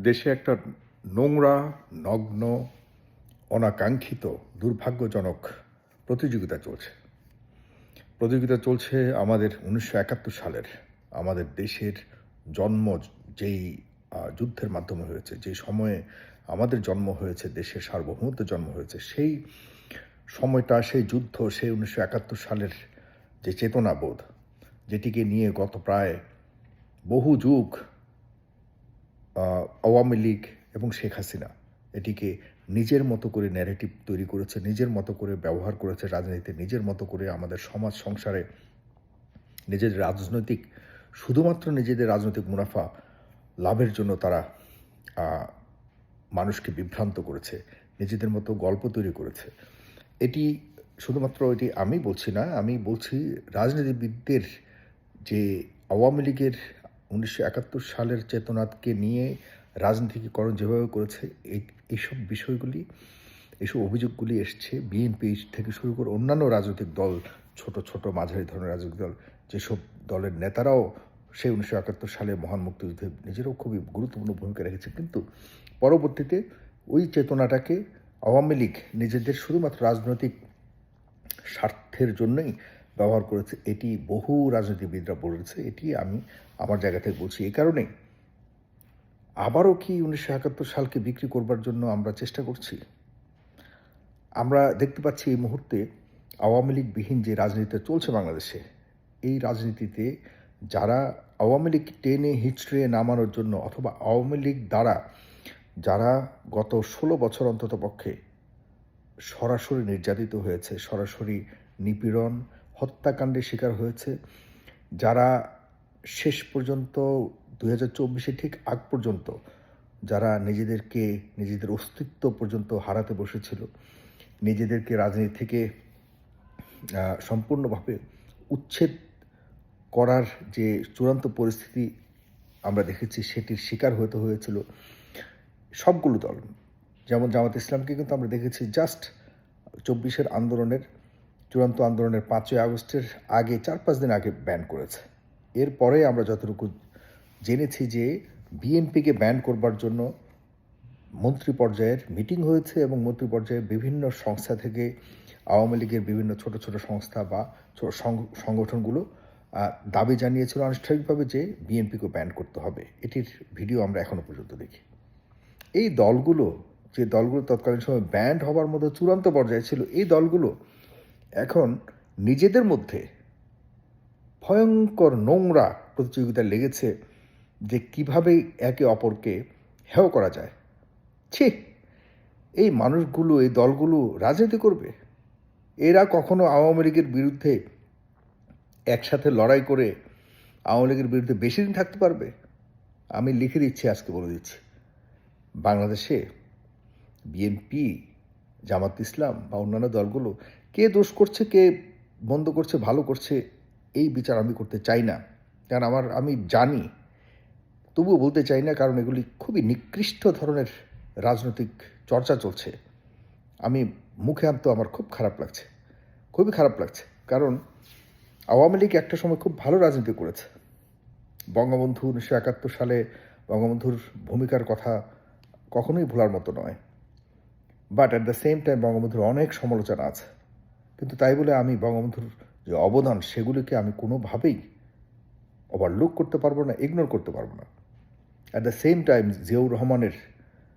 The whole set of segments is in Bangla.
দেশে একটা নোংরা, নগ্ন, অনাকাঙ্ক্ষিত, দুর্ভাগ্যজনক প্রতিযোগিতা চলছে। প্রতিযোগিতা চলছে আমাদের উনিশশো একাত্তর সালের, আমাদের দেশের জন্ম যেই যুদ্ধের মাধ্যমে হয়েছে, যে সময়ে আমাদের জন্ম হয়েছে, দেশের সার্বভৌমত্ব জন্ম হয়েছে, সেই সময়টা, সেই যুদ্ধ, সেই উনিশশো একাত্তর সালের যে চেতনাবোধ, যেটিকে নিয়ে গত প্রায় বহু যুগ আওয়ামী লীগ এবং শেখ হাসিনা এটিকে নিজের মতো করে ন্যারেটিভ তৈরি করেছে, নিজের মতো করে ব্যবহার করেছে রাজনীতিতে, নিজের মতো করে আমাদের সমাজ সংসারে নিজেদের রাজনৈতিক, শুধুমাত্র নিজেদের রাজনৈতিক মুনাফা লাভের জন্য তারা মানুষকে বিভ্রান্ত করেছে, নিজেদের মতো গল্প তৈরি করেছে। এটি শুধুমাত্র এটি আমি বলছি না, আমি বলছি রাজনীতিবিদদের যে আওয়ামী লীগের উনিশশো একাত্তর সালের চেতনাকে নিয়ে রাজনীতিকরণ যেভাবে করেছে, এই, এইসব বিষয়গুলি, এইসব অভিযোগগুলি এসছে। বিএনপি থেকে শুরু করে অন্যান্য রাজনৈতিক দল, ছোট ছোট মাঝারি ধরনের রাজনৈতিক দল, যেসব দলের নেতারাও সেই উনিশশো একাত্তর সালে মহান মুক্তিযুদ্ধে নিজেরাও খুবই গুরুত্বপূর্ণ ভূমিকা রেখেছে কিন্তু পরবর্তীতে ওই চেতনাটাকে আওয়ামী লীগ নিজেদের শুধুমাত্র রাজনৈতিক স্বার্থের জন্যই ব্যবহার করেছে, এটি বহু রাজনীতিবিদরা বলেছে, এটি আমি আমার জায়গা থেকে বলছি। এই কারণেই আবারও কি উনিশশো একাত্তর সালকে বিক্রি করবার জন্য আমরা চেষ্টা করছি? আমরা দেখতে পাচ্ছি এই মুহূর্তে আওয়ামী লীগবিহীন যে রাজনীতিটা চলছে বাংলাদেশে, এই রাজনীতিতে যারা আওয়ামী লীগ টেনে হিচড়ে নামানোর জন্য অথবা আওয়ামী লীগ দ্বারা যারা গত ষোলো বছর অন্তত পক্ষে সরাসরি নির্যাতিত হয়েছে, সরাসরি নিপীড়ন হত্যাকাণ্ডের শিকার হয়েছে। যারা শেষ পর্যন্ত দুই হাজার ঠিক আগ পর্যন্ত যারা নিজেদেরকে, নিজেদের অস্তিত্ব পর্যন্ত হারাতে বসেছিল, নিজেদেরকে রাজনীতি থেকে সম্পূর্ণভাবে উচ্ছেদ করার যে চূড়ান্ত পরিস্থিতি আমরা দেখেছি, সেটির শিকার হতে হয়েছিল সবগুলো দল। যেমন জামাত ইসলামকে কিন্তু আমরা দেখেছি, জাস্ট চব্বিশের আন্দোলনের চূড়ান্ত আন্দোলনের পাঁচই আগস্টের আগে চার পাঁচ দিন আগে ব্যান করেছে। এরপরে আমরা যতটুকু জেনেছি যে বিএনপিকে ব্যান করবার জন্য মন্ত্রী পর্যায়ের মিটিং হয়েছে এবং মন্ত্রী পর্যায়ে বিভিন্ন সংস্থা থেকে আওয়ামী লীগের বিভিন্ন ছোট ছোট সংস্থা বা সংগঠনগুলো দাবি জানিয়েছিল আনুষ্ঠানিকভাবে যে বিএনপিকে ব্যান করতে হবে। এটির ভিডিও আমরা এখনও পর্যন্ত দেখি। এই দলগুলো, যে দলগুলো তৎকালীন সময় ব্যান্ড হবার মতো চূড়ান্ত পর্যায়ে ছিল, এই দলগুলো এখন নিজেদের মধ্যে ভয়ঙ্কর নোংরা প্রতিযোগিতা লেগেছে যে কীভাবে একে অপরকে হেয় করা যায়। ছি, এই মানুষগুলো, এই দলগুলো রাজনীতি করবে? এরা কখনো আওয়ামী লীগের বিরুদ্ধে একসাথে লড়াই করে আওয়ামী লীগের বিরুদ্ধে বেশি দিন থাকতে পারবে? আমি লিখে দিচ্ছি, আজকে বলে দিচ্ছি। বাংলাদেশে বিএনপি জামাত ইসলাম বা অন্যান্য দলগুলো কে দোষ করছে, কে বন্ধ করছে, ভালো করছে, এই বিচার আমি করতে চাই না। কারণ আমার, আমি জানি, তবুও বলতে চাই না, কারণ এগুলি খুবই নিকৃষ্ট ধরনের রাজনৈতিক চর্চা চলছে। আমি, মুখে আনতে আমার খুব খারাপ লাগছে, খুবই খারাপ লাগছে। কারণ আওয়ামী লীগ একটা সময় খুব ভালো রাজনীতি করেছে। বঙ্গবন্ধু উনিশশো একাত্তর সালে বঙ্গবন্ধুর ভূমিকার কথা কখনোই ভোলার মতো নয়। But at the same time বঙ্গবন্ধুর অনেক সমালোচনা আছে। কিন্তু তাই বলে আমি বঙ্গবন্ধুর যে অবদান, সেগুলিকে আমি কোনোভাবেই ওভারলুক করতে পারব না ইগনোর করতে পারব না। At the same time Ziaur রহমানের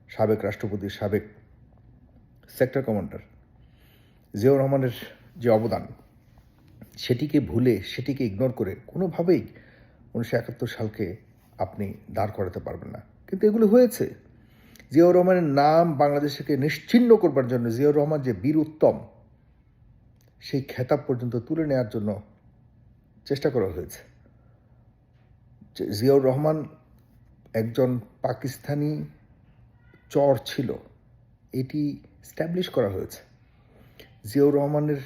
সাবেক রাষ্ট্রপতি, সাবেক সেক্টর কমান্ডার জিয়াউর রহমানের যে অবদান, সেটিকে ভুলে, সেটিকে ইগনোর করে কোনোভাবেই উনিশশো একাত্তর সালকে আপনি দাঁড় করাতে পারবেন না। কিন্তু এগুলো হয়েছে। জিয়াউর রহমানের নাম বাংলাদেশকে নিশ্চিহ্ন করবার জন্য জিয়াউর রহমান যে বীর উত্তম, সেই খেতাব পর্যন্ত তুলে নেওয়ার জন্য চেষ্টা করা হয়েছে। জিয়াউর রহমান একজন পাকিস্তানি চর ছিল, এটি স্ট্যাবলিশ করা হয়েছে। জিয়াউর রহমানের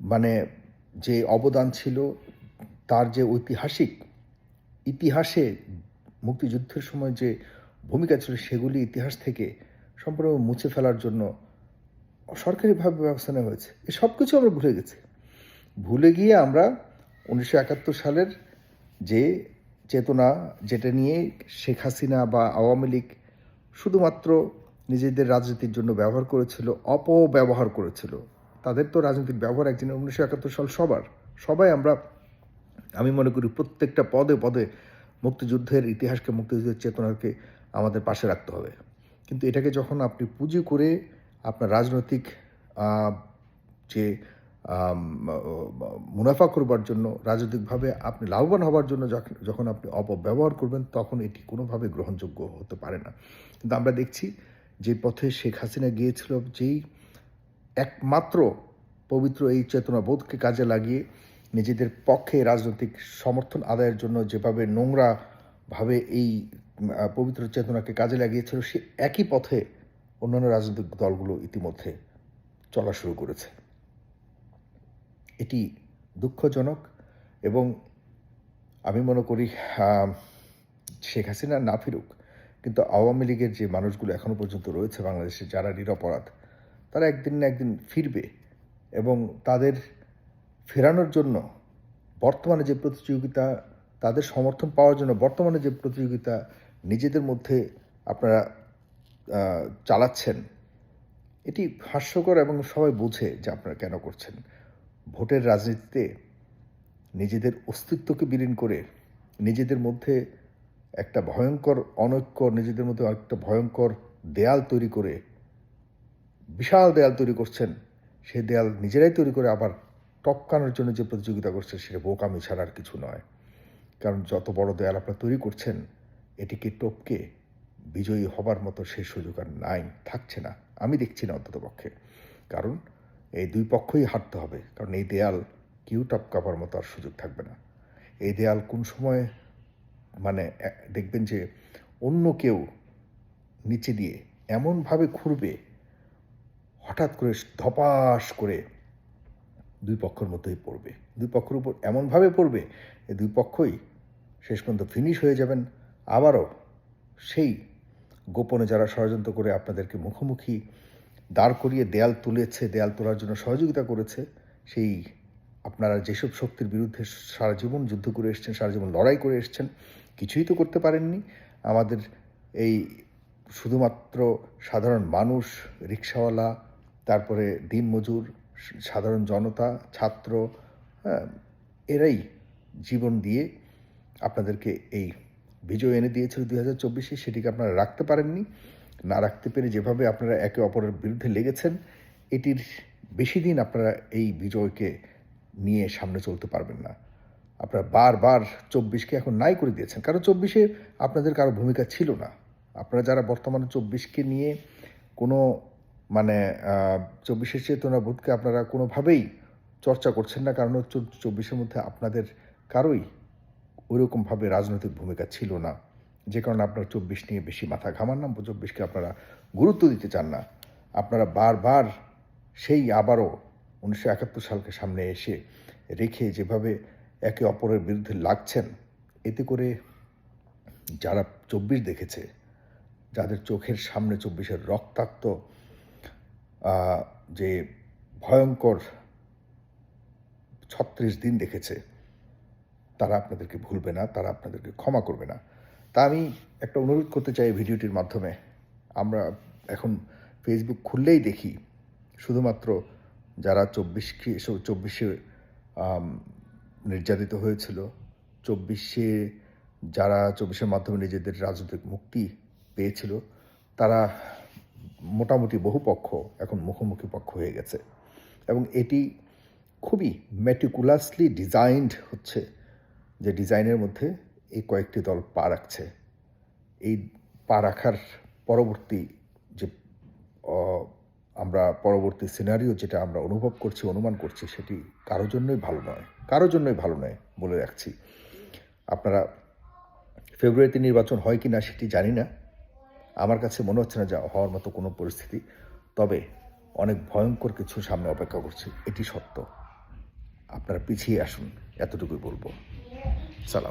মানে যে অবদান ছিল, তার যে ঐতিহাসিক ইতিহাসে মুক্তিযুদ্ধের সময় যে ভূমিকা ছিল সেগুলি ইতিহাস থেকে সম্পূর্ণ মুছে ফেলার জন্য সরকারিভাবে ব্যবস্থা নেওয়া হয়েছে। এ সব কিছু আমরা ভুলে গেছি। ভুলে গিয়ে আমরা উনিশশো একাত্তর সালের যে চেতনা, যেটা নিয়ে শেখ হাসিনা বা আওয়ামী লীগ শুধুমাত্র নিজেদের রাজনীতির জন্য ব্যবহার করেছিল, অপব্যবহার করেছিল, তাদের তো রাজনীতির ব্যবহার একদিন উনিশশো একাত্তর সাল সবার। সবাই আমরা, আমি মনে করি প্রত্যেকটা পদে পদে মুক্তিযুদ্ধের ইতিহাসকে, মুক্তিযুদ্ধের চেতনাকে আমাদের পাশে রাখতে হবে। কিন্তু এটাকে যখন আপনি পুঁজি করে আপনার রাজনৈতিক যে মুনাফা করবার জন্য, রাজনৈতিকভাবে আপনি লাভবান হবার জন্য যখন- আপনি অপব্যবহার করবেন, তখন এটি কোনোভাবে গ্রহণযোগ্য হতে পারে না। কিন্তু আমরা দেখছি যে পথে শেখ হাসিনা গিয়েছিল যেই একমাত্র পবিত্র এই চেতনাবোধকে কাজে লাগিয়ে নিজেদের পক্ষে রাজনৈতিক সমর্থন আদায়ের জন্য যেভাবে নোংরাভাবে এই পবিত্র চেতনাকে কাজে লাগিয়েছিল, সে একই পথে অন্যান্য রাজনৈতিক দলগুলো ইতিমধ্যে চলা শুরু করেছে। এটি দুঃখজনক এবং আমি মনে করি শেখ হাসিনা না ফিরুক, কিন্তু আওয়ামী লীগের যে মানুষগুলো এখনও পর্যন্ত রয়েছে বাংলাদেশে, যারা নিরপরাধ, তারা একদিন না একদিন ফিরবে এবং তাদের ফেরানোর জন্য বর্তমানে যে প্রতিযোগিতা, তাদের সমর্থন পাওয়ার জন্য বর্তমানে যে প্রতিযোগিতা নিজেদের মধ্যে আপনারা চালাচ্ছেন, এটি হাস্যকর এবং সবাই বোঝে যে আপনারা কেন করছেন। ভোটের রাজনীতিতে নিজেদের অস্তিত্বকে বিলীন করে নিজেদের মধ্যে একটা ভয়ঙ্কর অনৈক্য, নিজেদের মধ্যে একটা ভয়ঙ্কর দেয়াল তৈরি করে, বিশাল দেয়াল তৈরি করছেন সেই দেয়াল নিজেরাই তৈরি করে আবার টপকানোর জন্য যে প্রতিযোগিতা করছে, সেটা বোকামি ছাড়া আর কিছু নয়। কারণ যত বড় দেয়াল আপনারা তৈরি করছেন এটিকে টপকে বিজয়ী হবার মতো সেই সুযোগ আর নাই, থাকছে না। আমি দেখছি না অন্তত পক্ষে। কারণ এই দুই পক্ষই হারতে হবে। কারণ এই দেয়াল কেউ টপকাবার মতো আর সুযোগ থাকবে না। এই দেয়াল কোন সময় মানে দেখবেন যে অন্য কেউ নিচে দিয়ে এমনভাবে খুঁড়বে হঠাৎ করে ধপাস করে দুই পক্ষের মধ্যেই পড়বে। দুই পক্ষের উপর এমনভাবে পড়বে, এই দুই পক্ষই শেষ পর্যন্ত ফিনিশ হয়ে যাবেন। আবারও সেই গোপনে যারা ষড়যন্ত্র করে আপনাদেরকে মুখোমুখি দাঁড় করিয়ে দেয়াল তুলেছে দেয়াল তোলার জন্য সহযোগিতা করেছে সেই আপনারা যেসব শক্তির বিরুদ্ধে সারা জীবন যুদ্ধ করে এসছেন সারা জীবন লড়াই করে এসছেন কিছুই তো করতে পারেননি। আমাদের এই শুধুমাত্র সাধারণ মানুষ রিক্সাওয়ালা তারপরে দিনমজুর সাধারণ জনতা ছাত্র হ্যাঁ, এরাই জীবন দিয়ে আপনাদেরকে এই বিজয় এনে দিয়েছিল দুই হাজার চব্বিশে, সেটিকে আপনারা রাখতে পারেননি। না রাখতে পেরে যেভাবে আপনারা একে অপরের বিরুদ্ধে লেগেছেন, এটির বেশি দিন আপনারা এই বিজয়কে নিয়ে সামনে চলতে পারবেন না। আপনারা বারবার চব্বিশকে এখন নাই করে দিয়েছেন। কারণ চব্বিশে আপনাদের কারও ভূমিকা ছিল না। আপনারা যারা বর্তমানে চব্বিশকে নিয়ে কোনো মানে চব্বিশের চেতনা বোধকে আপনারা কোনোভাবেই চর্চা করছেন না, কারণ চব্বিশের মধ্যে আপনাদের কারোই ওইরকমভাবে রাজনৈতিক ভূমিকা ছিল না। যে কারণে আপনারা চব্বিশ নিয়ে বেশি মাথা ঘামান না, চব্বিশকে আপনারা গুরুত্ব দিতে চান না। আপনারা বারবার সেই আবারও উনিশশো একাত্তর সালকে সামনে এসে রেখে যেভাবে একে অপরের বিরুদ্ধে লাগছেন, এতে করে যারা চব্বিশ দেখেছে, যাদের চোখের সামনে চব্বিশের রক্তাক্ত যে ভয়ঙ্কর ছত্রিশ দিন দেখেছে তারা আপনাদেরকে ভুলবে না, তারা আপনাদেরকে ক্ষমা করবে না। তা আমি একটা অনুরোধ করতে চাই ভিডিওটির মাধ্যমে। আমরা এখন ফেসবুক খুললেই দেখি, শুধুমাত্র যারা চব্বিশকে চব্বিশে নির্যাতিত হয়েছিল, চব্বিশে যারা, চব্বিশের মাধ্যমে নিজেদের রাজনৈতিক মুক্তি পেয়েছিল, তারা মোটামুটি বহু পক্ষ এখন মুখোমুখি পক্ষ হয়ে গেছে। এবং এটি খুবই মেটিকুলাসলি ডিজাইনড হচ্ছে। যে ডিজাইনের মধ্যে এই কয়েকটি দল পা রাখছে। এই পা রাখার পরবর্তী যে আমরা পরবর্তী সিনারিও যেটা আমরা অনুভব করছি, অনুমান করছি, সেটি কারোর জন্যই ভালো নয়। কারোর জন্যই ভালো নয় বলে রাখছি। আপনারা ফেব্রুয়ারিতে নির্বাচন হয় কি না সেটি জানি না। আমার কাছে মনে হচ্ছে না যা হওয়ার মতো কোনো পরিস্থিতি। তবে অনেক ভয়ঙ্কর কিছু সামনে অপেক্ষা করছে। এটি সত্য। আপনারা পিছিয়ে আসুন, এতটুকুই বলব। चला